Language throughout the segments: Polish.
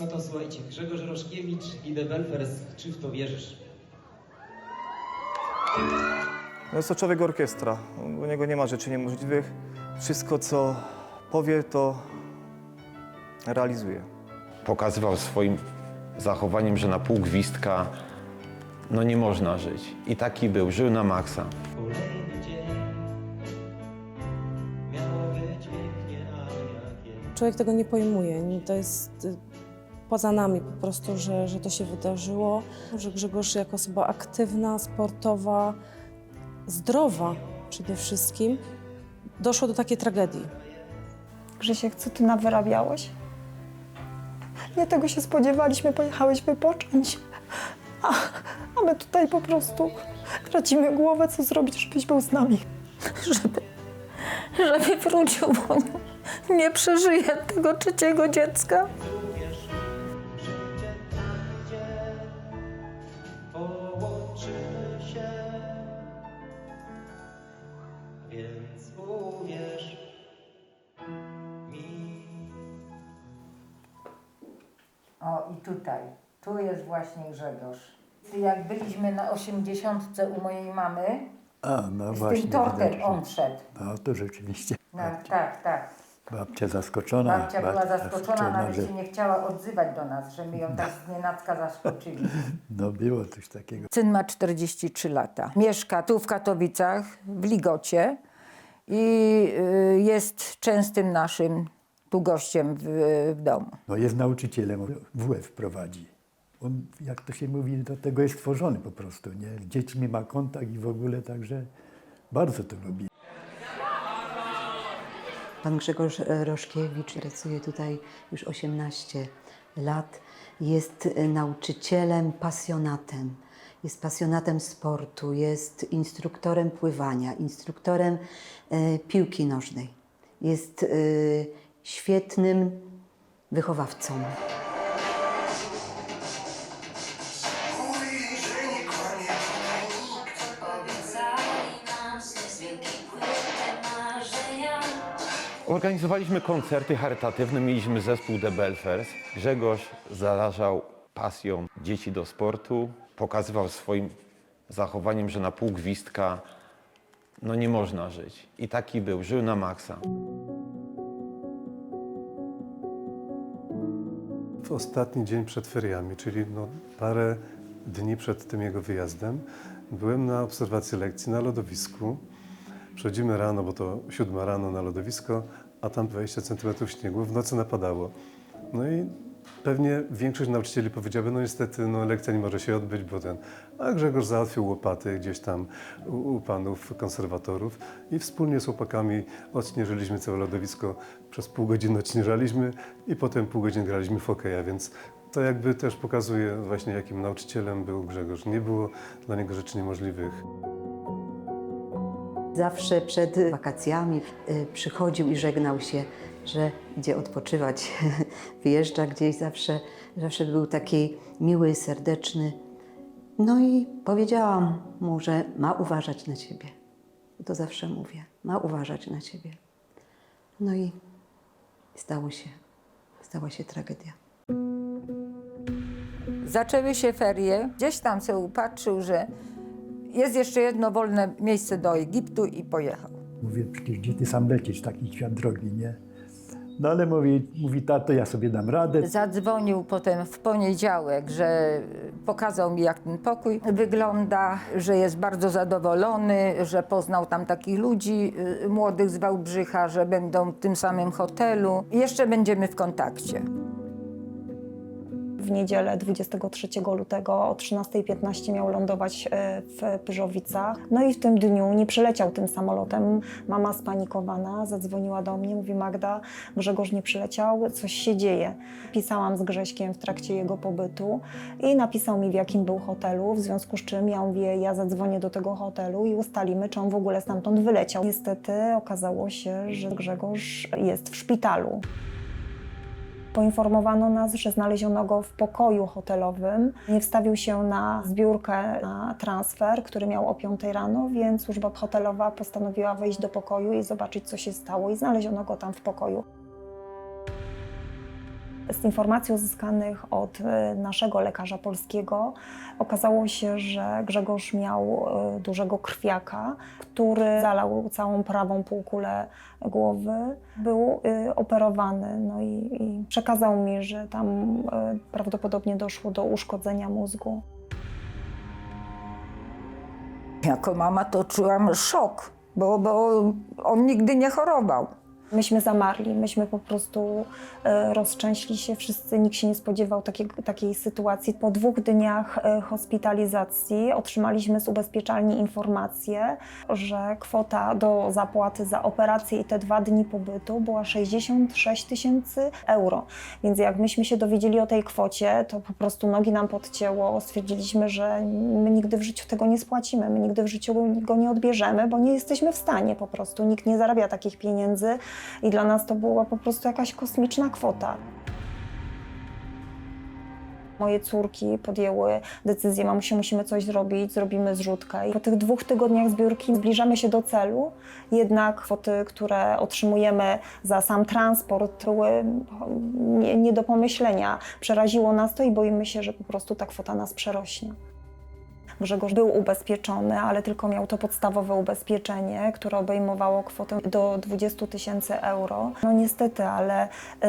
No to słuchajcie, Grzegorz Roszkiewicz i The Belfers, czy w to wierzysz? No jest to człowiek orkiestra. U niego nie ma rzeczy niemożliwych. Wszystko, co powie, to realizuje. Pokazywał swoim zachowaniem, że na pół gwizdka no nie można żyć. I taki był, żył na maksa. Kolejny dzień miało być pięknie, a jak jest. Człowiek tego nie pojmuje. nie- To jest y, poza nami po prostu, że, że to się wydarzyło. Że Grzegorz jako osoba aktywna, sportowa, zdrowa przede wszystkim, doszło do takiej tragedii. Grzesiek, co ty nawyrabiałeś? Nie tego się spodziewaliśmy, pojechałeś wypocząć. A, a my tutaj po prostu tracimy głowę, co zrobić, żebyś był z nami. żeby, żeby wrócił, bo nie, nie przeżyje tego trzeciego dziecka. Więc uwierz mi. O i tutaj, tu jest właśnie Grzegorz. Jak byliśmy na osiemdziesiątce u mojej mamy, A, no z właśnie. tym tortem widać, że- on szedł. No to rzeczywiście. No, tak, tak. Babcia zaskoczona. Babcia była zaskoczona, nawet że się nie chciała odzywać do nas, że my ją tak z nienacka zaskoczyli. no było coś takiego. Syn ma 43 lata. Mieszka tu w Katowicach, w Ligocie i y, jest częstym naszym tu gościem w, w domu. No jest nauczycielem, WF prowadzi. On, jak to się mówi, do tego jest stworzony po prostu, nie? Z dziećmi ma kontakt i w ogóle, także bardzo to lubi. Pan Grzegorz Roszkiewicz pracuje tutaj już 18 lat. Jest nauczycielem, pasjonatem. Jest pasjonatem sportu, jest instruktorem pływania, instruktorem e, piłki nożnej. Jest e, świetnym wychowawcą. Organizowaliśmy koncerty charytatywne, mieliśmy zespół The Belfers. Grzegorz zarażał pasją dzieci do sportu, pokazywał swoim zachowaniem, że na pół gwizdka no nie można żyć. I taki był, żył na maksa. W ostatni dzień przed feriami, czyli no parę dni przed tym jego wyjazdem, byłem na obserwacji lekcji na lodowisku. Przychodzimy rano, bo to siódma rano na lodowisko, a tam 20 cm śniegu, w nocy napadało. No i pewnie większość nauczycieli powiedziałaby, no niestety no, lekcja nie może się odbyć, bo ten... A Grzegorz załatwił łopaty gdzieś tam u, u panów konserwatorów i wspólnie z chłopakami odśnieżyliśmy całe lodowisko. Przez pół godziny odśnieżaliśmy i potem pół godziny graliśmy w hokeja, więc to jakby też pokazuje właśnie jakim nauczycielem był Grzegorz. Nie było dla niego rzeczy niemożliwych. Zawsze przed wakacjami y, przychodził i żegnał się, że idzie odpoczywać, wyjeżdża gdzieś. Zawsze, zawsze był taki miły, serdeczny. No i powiedziałam mu, że ma uważać na ciebie. To zawsze mówię, ma uważać na ciebie. No i stało się, stała się tragedia. Zaczęły się ferie, gdzieś tam sobie upatrzył, że jest jeszcze jedno wolne miejsce do Egiptu i pojechał. Mówię, przecież gdzie ty sam lecisz, taki świat drogi, nie? No ale mówi, mówi tato, ja sobie dam radę. Zadzwonił potem w poniedziałek, że pokazał mi, jak ten pokój wygląda, że jest bardzo zadowolony, że poznał tam takich ludzi y, młodych z Wałbrzycha, że będą w tym samym hotelu. Jeszcze będziemy w kontakcie. W niedzielę 23 lutego o 13.15 miał lądować e, w Pyrzowicach. No i w tym dniu nie przyleciał tym samolotem. Mama spanikowana zadzwoniła do mnie, mówi Magda, Grzegorz nie przyleciał, coś się dzieje. Pisałam z Grześkiem w trakcie jego pobytu i napisał mi w jakim był hotelu, w związku z czym ja mówię, ja zadzwonię do tego hotelu i ustalimy, czy on w ogóle stamtąd wyleciał. Niestety okazało się, że Grzegorz jest w szpitalu. Poinformowano nas, że znaleziono go w pokoju hotelowym. Nie wstawił się na zbiórkę na transfer, który miał o 5 rano, więc służba hotelowa postanowiła wejść do pokoju i zobaczyć, co się stało, i znaleziono go tam w pokoju. Z informacji uzyskanych od e, naszego lekarza polskiego okazało się, że Grzegorz miał e, dużego krwiaka, który zalał całą prawą półkulę głowy. Był e, operowany no i, i przekazał mi, że tam prawdopodobnie doszło do uszkodzenia mózgu. Jako mama to czułam szok, bo, bo on nigdy nie chorował. Myśmy zamarli, myśmy po prostu e, rozczęśli się wszyscy, nikt się nie spodziewał takiego, takiej sytuacji. Po dwóch dniach e, hospitalizacji otrzymaliśmy z ubezpieczalni informację, że kwota do zapłaty za operację i te dwa dni pobytu była 66 tysięcy euro. Więc jak myśmy się dowiedzieli o tej kwocie, to po prostu nogi nam podcięło. Stwierdziliśmy, że my nigdy w życiu tego nie spłacimy, my nigdy w życiu go nie odbierzemy, bo nie jesteśmy w stanie po prostu. Nikt nie zarabia takich pieniędzy i dla nas to była po prostu jakaś kosmiczna kwota. Moje córki podjęły decyzję, mamusiu, musimy coś zrobić, zrobimy zrzutkę. I po tych dwóch tygodniach zbiórki zbliżamy się do celu, jednak kwoty, które otrzymujemy za sam transport były nie, nie do pomyślenia. Przeraziło nas to i boimy się, że po prostu ta kwota nas przerośnie. Grzegorz był ubezpieczony, ale tylko miał to podstawowe ubezpieczenie, które obejmowało kwotę do 20 tysięcy euro. No niestety, ale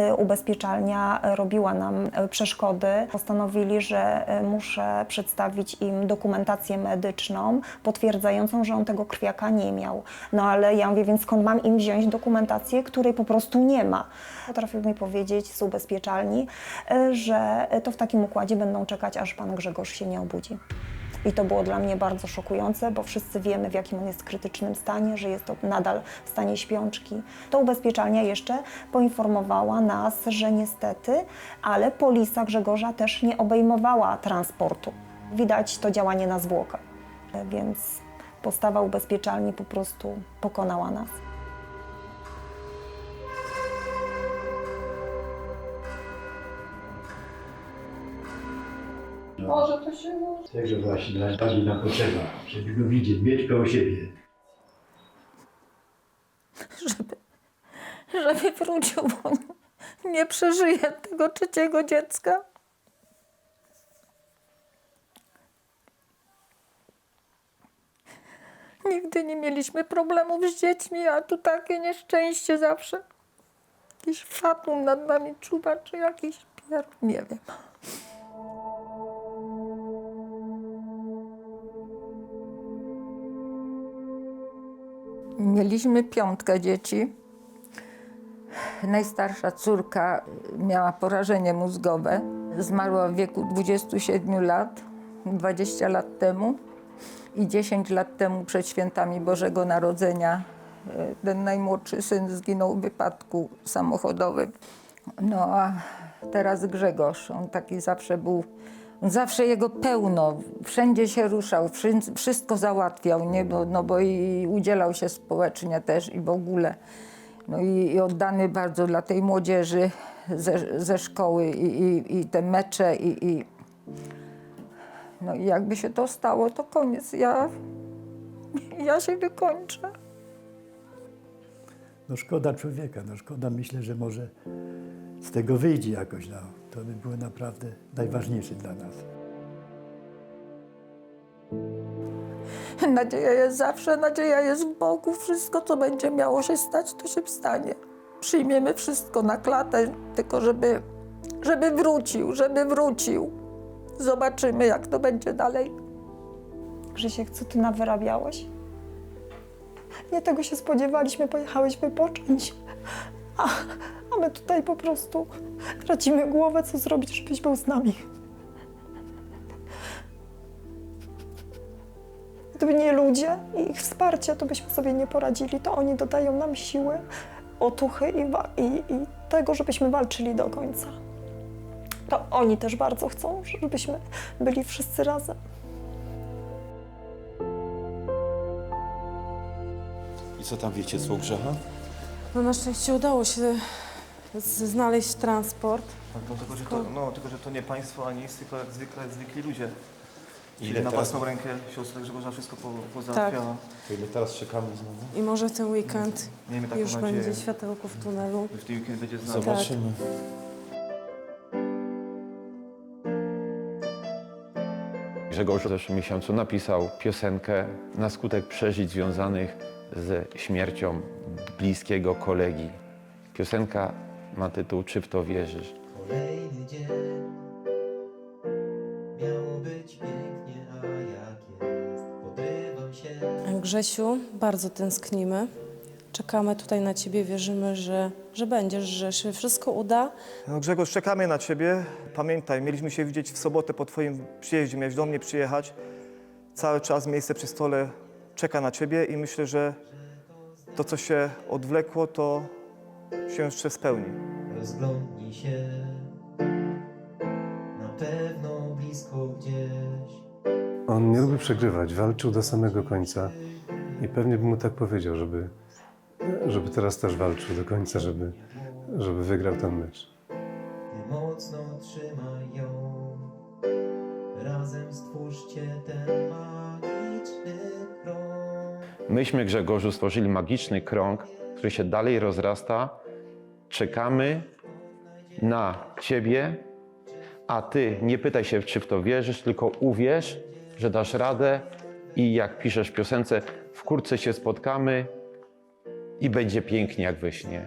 y, ubezpieczalnia robiła nam y, przeszkody. Postanowili, że y, muszę przedstawić im dokumentację medyczną potwierdzającą, że on tego krwiaka nie miał. No ale ja mówię, więc skąd mam im wziąć dokumentację, której po prostu nie ma? Potrafił mi powiedzieć z ubezpieczalni, że to w takim układzie będą czekać, aż pan Grzegorz się nie obudzi. I to było dla mnie bardzo szokujące, bo wszyscy wiemy, w jakim on jest krytycznym stanie, że jest to nadal w stanie śpiączki. To ubezpieczalnia jeszcze poinformowała nas, że niestety, ale polisa Grzegorza też nie obejmowała transportu. Widać to działanie na zwłokę, więc postawa ubezpieczalni po prostu pokonała nas. Także właśnie dla- bardziej nam potrzeba, żeby go widzieć, mieć koło siebie. żeby, żeby wrócił, bo nie przeżyje tego trzeciego dziecka. Nigdy nie mieliśmy problemów z dziećmi, a tu takie nieszczęście zawsze. Jakiś fatum nad nami czuwa, czy jakiś pier... nie wiem. Mieliśmy piątkę dzieci. Najstarsza córka miała porażenie mózgowe. Zmarła w wieku 27 lat, 20 lat temu. I 10 lat temu przed świętami Bożego Narodzenia ten najmłodszy syn zginął w wypadku samochodowym. No a teraz Grzegorz, on taki zawsze był, zawsze jego pełno, wszędzie się ruszał, wszy- wszystko załatwiał, nie? Bo, no bo i udzielał się społecznie też i w ogóle. No i, i oddany bardzo dla tej młodzieży ze, ze szkoły i, i, i te mecze i, i no i jakby się to stało, to koniec. Ja, ja się wykończę. No szkoda człowieka, no szkoda, myślę, że może z tego wyjdzie jakoś, no. To by było naprawdę najważniejsze dla nas. Nadzieja jest zawsze, nadzieja jest w Bogu. Wszystko, co będzie miało się stać, to się stanie. Przyjmiemy wszystko na klatę, tylko żeby, żeby wrócił, żeby wrócił. Zobaczymy, jak to będzie dalej. Krzysiek, co ty nawyrabiałeś? Nie tego się spodziewaliśmy, pojechałeś wypocząć. A, a my tutaj po prostu tracimy głowę, co zrobić, żebyś był z nami. Gdyby nie ludzie i ich wsparcie, to byśmy sobie nie poradzili. To oni dodają nam siły, otuchy i, i, i tego, żebyśmy walczyli do końca. To oni też bardzo chcą, żebyśmy byli wszyscy razem. I co tam wiecie z Grzecha? No na szczęście udało się z- znaleźć transport. No, tylko, że to, no, tylko, że to nie państwo, ani nic, tylko jak zwykle zwykli ludzie. Ile Ile na teraz- własną rękę siostra Grzegorza wszystko po, pozałatwiała. To ile teraz czekamy znowu? I może ten weekend Miejmy taką już nadzieję, będzie światełko w tunelu. że w ten weekend będzie z nami. Zobaczymy. Grzegorz w zeszłym miesiącu napisał piosenkę na skutek przeżyć związanych ze śmiercią bliskiego kolegi. Piosenka ma tytuł Czy w to wierzysz? Kolejny dzień miało być pięknie, a jak jest, podrywam się. Grzesiu, bardzo tęsknimy. Czekamy tutaj na Ciebie, wierzymy, że, że będziesz, że się wszystko uda. No Grzegorz, czekamy na Ciebie. Pamiętaj, mieliśmy się widzieć w sobotę po Twoim przyjeździe, miałeś do mnie przyjechać. Cały czas miejsce przy stole czeka na Ciebie i myślę, że to, co się odwlekło, to się jeszcze spełni. Rozglądnij się, na pewno blisko gdzieś. On nie lubi przegrywać, walczył do samego końca i pewnie bym mu tak powiedział, żeby, żeby teraz też walczył do końca, żeby, żeby wygrał ten mecz. Ty mocno trzymaj ją, razem stwórzcie ten magiczny krąg. Myśmy, Grzegorzu, stworzyli magiczny krąg, który się dalej rozrasta. Czekamy na Ciebie, a Ty nie pytaj się, czy w to wierzysz, tylko uwierz, że dasz radę i jak piszesz w piosence, wkrótce się spotkamy i będzie pięknie jak we śnie.